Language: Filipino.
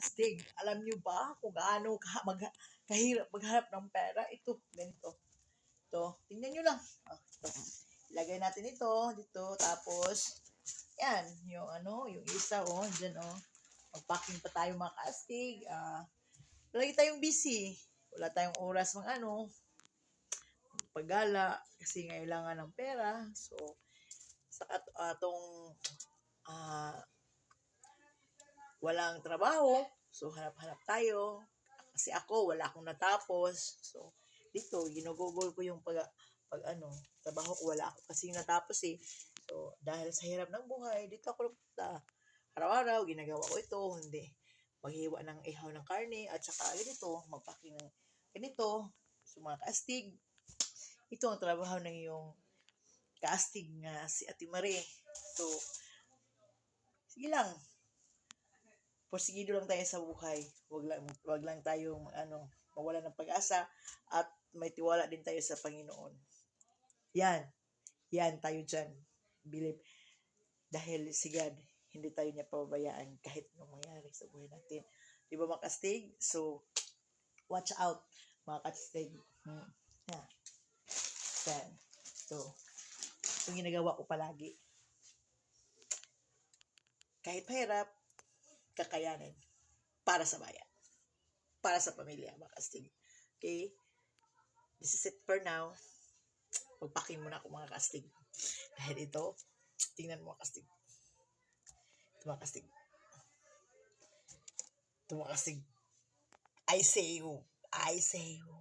kaastig. Alam niyo ba kung gaano ka mag, kahirap maghanap ng pera? Ito, ganito. Ito, tingnan niyo lang. Oh, ito. Ilagay natin ito dito. Tapos, yan, yung ano, yung isa, oh, dyan, oh. Magpacking pa tayo mga kaastig. Ah, lagi tayong busy. Wala tayong oras mga ano, paggala kasi kailangan ng pera. So, sa at- atong ah walang trabaho, so hanap-hanap tayo. Kasi ako, wala akong natapos. So, dito, ginugugol ko yung pag, pag ano, trabaho ko, wala ako kasi natapos eh. So, dahil sa hirap ng buhay, dito ako nagpunta. Araw-araw, ginagawa ko ito, hindi. Maghiwa ng ihaw ng karne, at saka ganito, magpacking ng ganito, so mga kaastig. Ito ang trabaho ng iyong kaastig nga si Ate Marie. So, sige lang. Porsigido lang tayo sa buhay. Wag lang, wag lang tayo ano, mawala ng pag-asa at may tiwala din tayo sa Panginoon. Yan. Yan tayo dyan. Believe. Dahil si God, hindi tayo niya pababayaan kahit anong mangyari sa buhay natin. Di ba mga kastig? So, watch out mga kastig. Hmm. Yeah. Yan. So, ito ginagawa ko palagi. Kahit mahirap, kakayanin para sa bayan. Para sa pamilya, mga kastig. Okay? This is it for now. Magpaking muna ako mga kastig. Dahil ito, tingnan mo mga kastig. Ito mga kastig. Ito mga kastig. I say you. I say you.